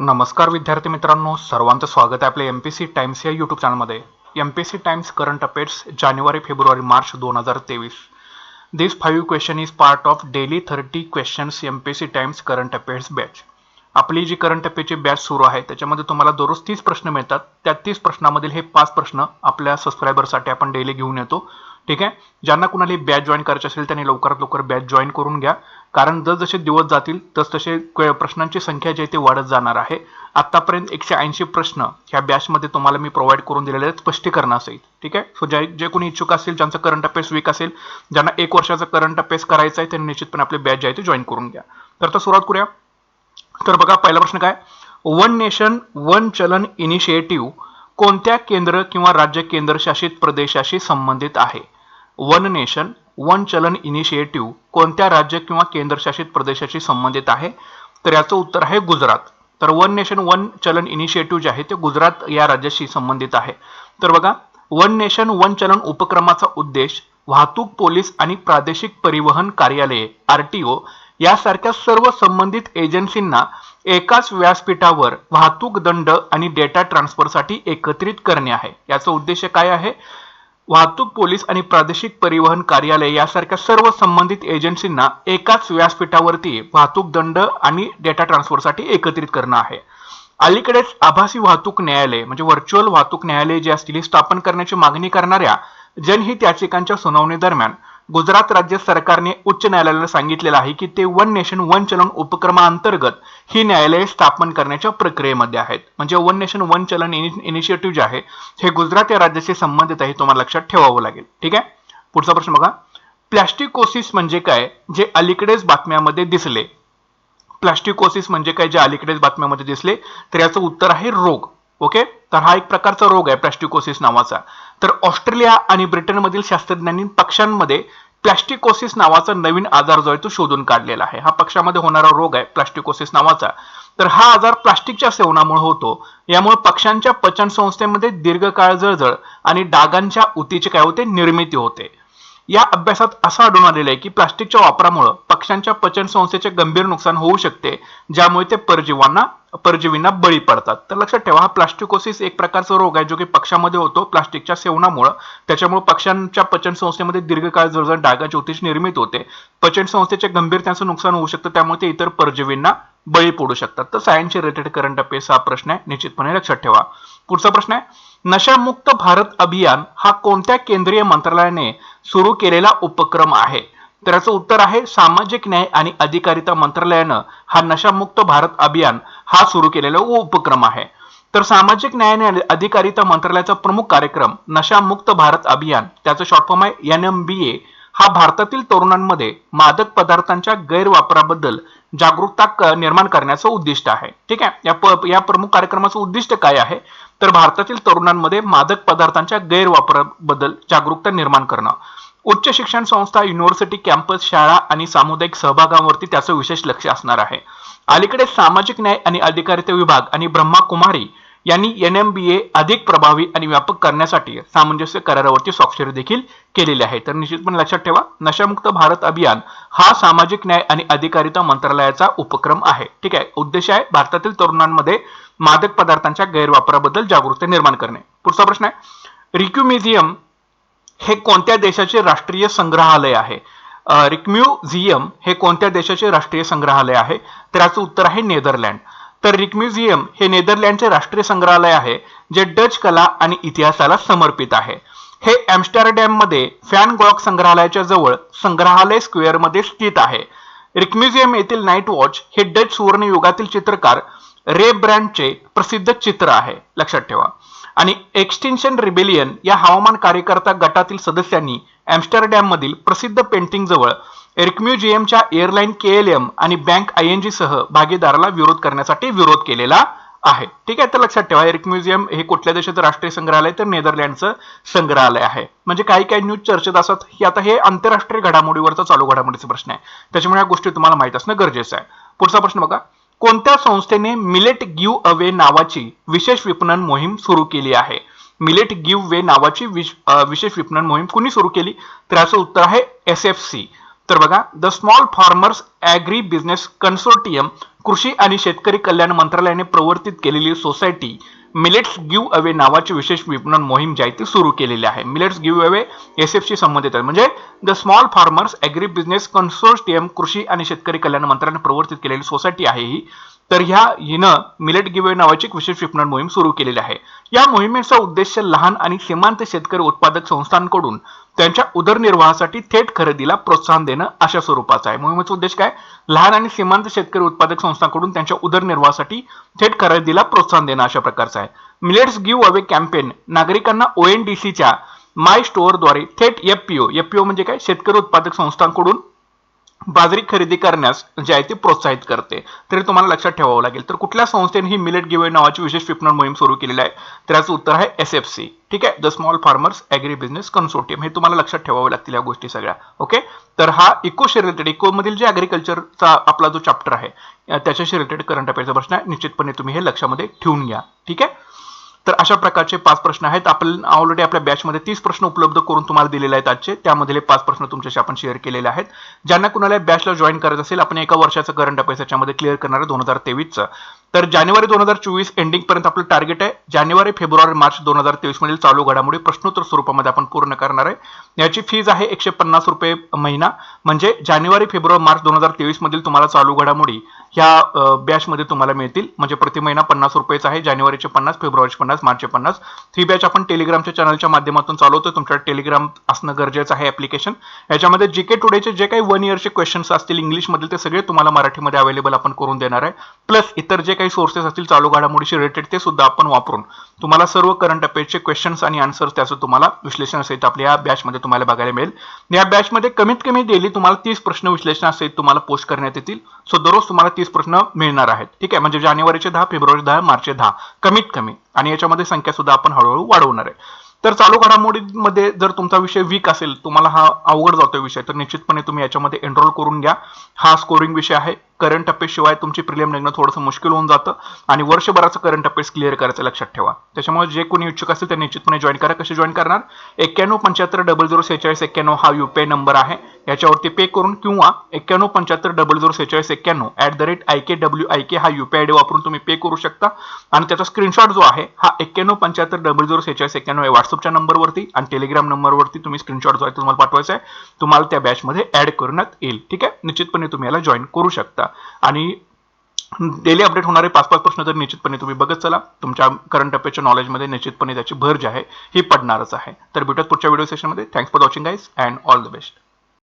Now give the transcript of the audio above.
नमस्कार विद्यार्थी मित्रांनो सर्वांचं स्वागत आहे आपल्या एम पी सी टाइम्स या यूट्यूब चॅनलमध्ये M P C times current affairs जानेवारी फेब्रुवारी मार्च दोन हजार तेवीस. This five question is part of daily thirty questions M P C times current affairs batch आपली जी करंट अफेअरची बॅच सुरू आहे त्याच्यामध्ये तुम्हाला दररोज तीस प्रश्न मिळतात. त्या तीस प्रश्नामधील हे पाच प्रश्न आपल्या सबस्क्रायबरसाठी आपण डेली घेऊन येतो. ठीक आहे? ज्यांना कुणाला बॅच जॉईन करायची असेल त्यांनी लवकरात लवकर बॅच जॉईन करून घ्या. कारण जसजसे दिवस जातील तसतसे प्रश्नांची संख्या जी आहे ती वाढत जाणार आहे. आत्तापर्यंत एकशे ऐंशी प्रश्न ह्या बॅचमध्ये तुम्हाला मी प्रोव्हाइड करून दिलेले आहेत. असेल. ठीक आहे? सो जे जे कोणी इच्छुक असतील ज्यांचं करंट अफेअर्स वीक असेल ज्यांना एक वर्षाचा करंट अफेअर्स करायचं आहे त्यांनी निश्चितपणे आपले बॅच जे आहे ते जॉईन करून घ्या. तर आता सुरुवात करूया. तर बघा पहिला प्रश्न काय? वन नेशन वन चलन इनिशिएटिव्ह कोणत्या केंद्र किंवा राज्य केंद्रशासित प्रदेशाशी संबंधित आहे? वन नेशन वन चलन इनिशिएटिव्ह कोणत्या राज्य किंवा केंद्रशासित प्रदेशाशी संबंधित आहे? तर याचं उत्तर आहे गुजरात. तर वन नेशन वन चलन इनिशिएटिव्ह जे आहे ते गुजरात या राज्याशी संबंधित आहे. तर बघा वन नेशन वन चलन उपक्रमाचा उद्देश वाहतूक पोलीस आणि प्रादेशिक परिवहन कार्यालये आरटीओ यासारख्या सर्व संबंधित एजन्सींना एकाच व्यासपीठावर वाहतूक दंड आणि डेटा ट्रान्सफरसाठी एकत्रित करणे आहे. याचा उद्देश काय आहे? वाहतूक पोलीस आणि प्रादेशिक परिवहन कार्यालय यासारख्या सर्व संबंधित एजन्सींना एकाच व्यासपीठावरती वाहतूक दंड आणि डेटा ट्रान्सफरसाठी एकत्रित करणं आहे. अलीकडेच आभासी वाहतूक न्यायालय म्हणजे व्हर्च्युअल वाहतूक न्यायालय जे असतील स्थापन करण्याची मागणी करणाऱ्या जनहित याचिकांच्या सुनावणी दरम्यान गुजरात राज्य सरकारने उच्च न्यायालयाला सांगितलेलं आहे की ते वन नेशन वन चलन उपक्रमाअंतर्गत ही न्यायालये स्थापन करण्याच्या प्रक्रियेमध्ये आहेत. म्हणजे वन नेशन वन चलन इनिशिएटिव्ह जे आहे हे गुजरात या राज्याशी संबंधित आहे तुम्हाला लक्षात ठेवावं लागेल. ठीक आहे? पुढचा प्रश्न बघा. प्लॅस्टिकोसिस म्हणजे काय जे अलीकडेच बातम्यामध्ये दिसले? प्लॅस्टिकोसिस म्हणजे काय जे अलीकडेच बातम्यामध्ये दिसले? तर याचं उत्तर आहे रोग. ओके? तर हा एक प्रकारचा रोग आहे प्लॅस्टिकोसिस नावाचा. तर ऑस्ट्रेलिया आणि ब्रिटनमधील शास्त्रज्ञांनी पक्ष्यांमध्ये प्लॅस्टिकोसिस नावाचा नवीन आजार जो आहे तो शोधून काढलेला आहे. हा पक्षामध्ये होणारा रोग आहे प्लॅस्टिकोसिस नावाचा. तर हा आजार प्लास्टिकच्या सेवनामुळे होतो. यामुळे पक्ष्यांच्या पचन संस्थेमध्ये दीर्घकाळ जळजळ आणि डागांच्या उतीची काय होते? निर्मिती होते. या अभ्यासात असं आढळून आलेलं आहे की प्लास्टिकच्या वापरामुळे पक्ष्यांच्या पचन संस्थेचे गंभीर नुकसान होऊ शकते ज्यामुळे ते परजीवांना परजीवींना बळी पडतात. तर लक्षात ठेवा हा प्लास्टिकोसिस एक प्रकारचा रोग आहे जो की पक्ष्यामध्ये होतो. प्लास्टिकच्या सेवनामुळे त्याच्यामुळे पक्ष्यांच्या पचन संस्थेमध्ये दीर्घकाळ जवळजवळ डागा ज्योतिष निर्मित होते. पचन संस्थेचे गंभीर त्यांचं नुकसान होऊ शकतं त्यामुळे ते इतर परजीवींना बळी पडू शकतात. तर सायन्सचे रिलेटेड करंट अफेअर्स हा प्रश्न आहे. निश्चितपणे लक्षात ठेवा. पुढचा प्रश्न आहे नशामुक्त भारत अभियान हा कोणत्या केंद्रीय मंत्रालयाने सुरू केलेला उपक्रम आहे? तर याचं उत्तर आहे सामाजिक न्याय आणि अधिकारिता मंत्रालयानं हा नशामुक्त भारत अभियान हा सुरू केलेला उपक्रम आहे. तर सामाजिक न्याय आणि अधिकारिता मंत्रालयाचा प्रमुख कार्यक्रम नशामुक्त भारत अभियान त्याचं शॉर्ट फॉर्म आहे एन एम बी ए हा भारतातील तरुणांमध्ये मादक पदार्थांच्या गैरवापराबद्दल जागरूकता निर्माण करण्याचं उद्दिष्ट आहे. ठीक आहे? या प- या प्रमुख कार्यक्रमाचं उद्दिष्ट काय आहे? तर भारतातील तरुणांमध्ये मादक पदार्थांच्या गैरवापराबद्दल जागरूकता निर्माण करणं. उच्च शिक्षण संस्था युनिव्हर्सिटी कॅम्पस शाळा आणि सामुदायिक सहभागावरती त्याचं विशेष लक्ष असणार आहे. अलीकडे सामाजिक न्याय आणि अधिकारिता विभाग आणि ब्रह्मा कुमारी यांनी एन एम बी ए अधिक प्रभावी आणि व्यापक करण्यासाठी सामंजस्य करारावरती स्वाक्षरी देखील केलेली आहे. तर निश्चितपणे लक्षात ठेवा नशामुक्त भारत अभियान हा सामाजिक न्याय आणि अधिकारिता मंत्रालयाचा उपक्रम आहे. ठीक आहे उद्देश आहे भारतातील तरुणांमध्ये मादक पदार्थांच्या गैरवापराबद्दल जागरूकता निर्माण करणे. पुढचा प्रश्न आहे रिक्यू म्युझियम हे कोणत्या देशाचे राष्ट्रीय संग्रहालय आहे? रिक्म्युझियम हे कोणत्या देशाचे राष्ट्रीय संग्रहालय आहे? तर याचं उत्तर आहे नेदरलँड. तर रिक्म्युझियम हे नेदरलँडचे राष्ट्रीय संग्रहालय आहे जे डच कला आणि इतिहासाला समर्पित आहे. हे ॲम्स्टरडॅममध्ये फॅन गॉक संग्रहालयाच्या जवळ संग्रहालय स्क्वेअरमध्ये स्थित आहे. रिक्म्युझियम येथील नाईट वॉच हे डच सुवर्ण युगातील चित्रकार रे ब्रँडचे प्रसिद्ध चित्र आहे लक्षात ठेवा. आणि एक्सटेन्शन रिबेलियन या हवामान कार्यकर्ता गटातील सदस्यांनी ॲम्स्टरडॅम मधील प्रसिद्ध पेंटिंग जवळ एअरम्युझियमच्या एअरलाईन के एल एम आणि बँक आय एन जी सह भागीदाराला विरोध करण्यासाठी विरोध केलेला आहे. ठीक आहे तर लक्षात ठेवा एरिक म्युझियम हे कुठल्या देशाचं राष्ट्रीय संग्रहालय तर नेदरलँडचं संग्रहालय आहे. म्हणजे काही काही न्यूज चर्चेत असतात की आता हे आंतरराष्ट्रीय घडामोडीवरचा चालू घडामोडीचा प्रश्न आहे. त्याच्यामुळे या गोष्टी तुम्हाला माहीत असणं गरजेचं आहे. पुढचा प्रश्न बघा कोणत्या संस्थेने मिलेट गिव्ह अवे नावाची विशेष विपणन मोहीम सुरू केली आहे? मिलेट गिव्ह वे नावाची विशेष विपणन मोहीम कुणी सुरू केली? तर याचं उत्तर आहे एस एफ सी. तर बघा the small farmers agri business consortium कृषी आणि शेतकरी कल्याण मंत्रालयाने प्रवर्तित केलेली सोसायटी मिलेट्स गिव्ह अवे नावाची विशेष विपणन मोहीम जी आहे ती सुरू केलेली आहे. मिलेट्स गिव्ह अवे एस एफशी संबंधित आहे. म्हणजे the small farmers agri business consortium कृषी आणि शेतकरी कल्याण मंत्रालयाने प्रवर्तित केलेली सोसायटी आहे ही. तर ह्या हिनं मिलेट गिवे नावाची एक विशेष विपणन मोहीम सुरू केलेली आहे. या मोहिमेचा उद्देश लहान आणि सीमांत शेतकरी उत्पादक संस्थांकडून त्यांच्या उदरनिर्वाहासाठी थेट खरेदीला प्रोत्साहन देणं अशा स्वरूपाचा आहे. मोहिमेचा उद्देश काय? लहान आणि सीमांत शेतकरी उत्पादक संस्थांकडून त्यांच्या उदरनिर्वाहासाठी थेट खरेदीला प्रोत्साहन देणं अशा प्रकारचा आहे. मिलेट्स गिव्ह अवे कॅम्पेन नागरिकांना ओ एन डी सीच्या माय स्टोअरद्वारे थेट एफपीओ एफपीओ म्हणजे काय? शेतकरी उत्पादक संस्थांकडून बाजरी खरेदी करण्यास जे आहे ते प्रोत्साहित करते. तरी तुम्हाला लक्षात ठेवावं लागेल. तर कुठल्या संस्थेने ही मिलेट गिवे नावाची विशेष विपणन मोहीम सुरू केलेली आहे? तर याचं उत्तर आहे एस एफ सी ठीक आहे? The small farmers agri business consortium हे तुम्हाला लक्षात ठेवावं लागतील या गोष्टी सगळ्या. ओके तर हा इकोशी रिलेटेड इकोमधील जे ॲग्रिकल्चरचा आपला जो चॅप्टर आहे त्याच्याशी रिलेटेड करंट अफेअरचा प्रश्न आहे. निश्चितपणे तुम्ही हे लक्षामध्ये ठेवून घ्या. ठीक आहे? तर अशा प्रकारचे पाच प्रश्न आहेत. आपण ऑलरेडी आपल्या बॅचमध्ये तीस प्रश्न उपलब्ध करून तुम्हाला दिलेले आहेत आजचे. त्यामधले पाच प्रश्न तुमच्याशी आपण शेअर केलेले आहेत. ज्यांना कुणाला बॅचला जॉईन करायचं असेल आपण एका वर्षाचं करंट अफेअर्स याच्यामध्ये क्लिअर करणार आहे दोन हजार तेवीसचं. तर जानेवारी दोन हजार चोवीस एंडिंग पर्यंत आपलं टार्गेट आहे. जानेवारी फेब्रुवारी मार्च दोन हजार तेवीस मधील चालू घडामोडी प्रश्नोत्तर स्वरूपामध्ये आपण पूर्ण करणार आहे. याची फीज आहे एकशे पन्नास रुपये महिना. म्हणजे जानेवारी फेब्रुवारी मार्च दोन हजार तेवीस मधील तुम्हाला चालू घडामोडी ह्या बॅचमध्ये तुम्हाला मिळतील. म्हणजे प्रति महिना पन्नास रुपयेच आहे. जानेवारीचे पन्नास फेब्रुवारीचे पन्नास मार्चचे पन्नास. ही बॅच आपण टेलिग्रामच्या चॅनलच्या माध्यमातून चालवतो तुमच्या टेलिग्राम असणं गरजेचं आहे ऍप्लिकेशन याच्यामध्ये जे के टुडेचे जे काही वन इयरचे क्वेश्चन्स असतील इंग्लिशमधील ते सगळे तुम्हाला मराठीमध्ये अवेलेबल आपण करून देणार आहे. प्लस इतर जे काही सोर्सेस असतील चालू घडामोडीशी रिलेटेड ते सुद्धा आपण वापरून. तुम्हाला सर्व करंट अफेअर्सचे क्वेश्चन्स आणि आन्सर्स त्याचं तुम्हाला विश्लेषण सहित आपल्या या बॅचमध्ये तुम्हाला बघायला मिळेल. या बॅचमध्ये कमीत कमी डेली तुम्हाला तीस प्रश्न विश्लेषणासहित तुम्हाला पोस्ट करण्यात येतील. सो दररोज तुम्हाला तीस प्रश्न मिळणार आहेत. ठीक आहे? म्हणजे जानेवारीचे दहा फेब्रुवारी दहा मार्चचे दहा. कमीत कमी. आणि याच्यामध्ये संख्या सुद्धा आपण हळूहळू वाढवणार आहे. तर चालू घडामोडीमध्ये जर तुमचा विषय वीक असेल तुम्हाला हा अवघड जातो विषय तर निश्चितपणे तुम्ही याच्यामध्ये एनरोल करून घ्या. हा स्कोरिंग विषय आहे. करंट अफेअर्स शिवाय तुमची प्रिलियम निघणं थोडंसं मुश्किल होऊन जातं. आणि वर्षभराचं करंट टप्पेस क्लिअर करायचं लक्षात ठेवा. त्याच्यामुळे जे कोणी इच्छुक असेल ते निश्चितपणे जॉईन करा. कसे जॉईन करणार? एक्क्याण्णव पंच्याहत्तर डबल झिरो सेहेचाळीस एक्क्याण्णव हा युपीआय नंबर आहे. याच्यावरती पे करून किंवा एक्क्याण्णव पंच्याहत्तर डबल झिरो सेहेचाळीस एक्क्याण्णव at the rate I K W I K हा युपीआय डी वापरून तुम्ही पे करू शकता. आणि त्याचा स्क्रीनशॉट जो आहे हा एक्क्याण्णव पंच्याहत्तर डबल झिरो सेहेचाळीस एक्क्याण्णव आहे व्हॉट्सअपच्या नंबरवरती आणि टेलिग्राम नंबरवरती तुम्ही स्क्रीनशॉट जो आहे तुम्हाला पाठवायचा आहे. तुम्हाला त्या बॅचमध्ये ऍड करण्यात येईल. ठीक आहे? निश्चितपणे तुम्ही याला जॉईन करू शकता. आणि डेली अपडेट होणारे पाच पाच प्रश्न तर निश्चितपणे तुम्ही बघत चला तुमच्या करंट अफेअरच्या नॉलेजमध्ये निश्चितपणे त्याची भर जी आहे ही पडणारच आहे. तर भेटत पुढच्या व्हिडिओ सेशनमध्ये thanks for watching guys and all the best